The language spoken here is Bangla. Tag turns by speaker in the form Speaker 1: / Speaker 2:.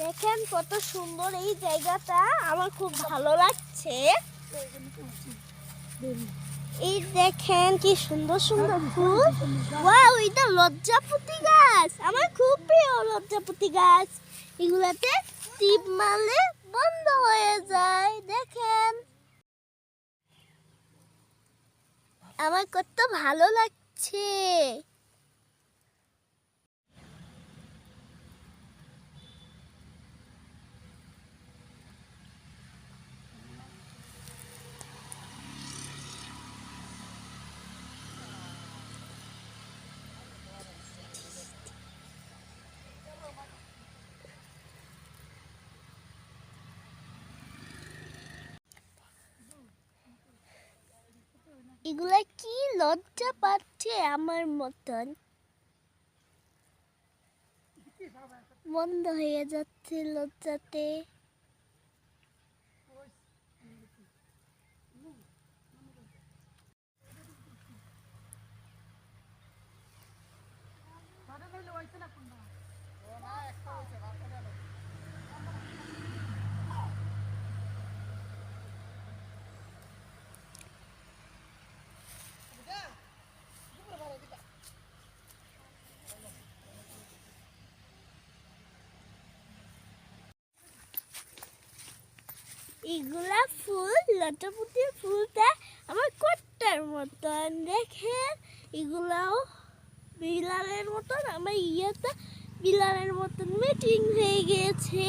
Speaker 1: দেখেন কত সুন্দর এই জায়গাটা। আমার খুব ভালো লাগছে। এই দেখেন কি সুন্দর সুন্দর ফুল। ওয়াও, এটা লজ্জাপতি গাছ। আমার খুব প্রিয় লজ্জাপতি গাছ। এগুলাতে টিপ মারলে বন্ধ হয়ে যায়। দেখেন। আমার কত ভালো লাগছে। এগুলা কি লজ্জা পাচ্ছে আমার মতন? বন্ধ হয়ে যাচ্ছে লজ্জাতে। এগুলা ফুল লতাপুতির ফুলটা আমার কট্টার মতন। দেখেন, এগুলাও বিলালের মতন, আমার ইয়েটা বিলালের মতন মিটিং হয়ে গিয়েছে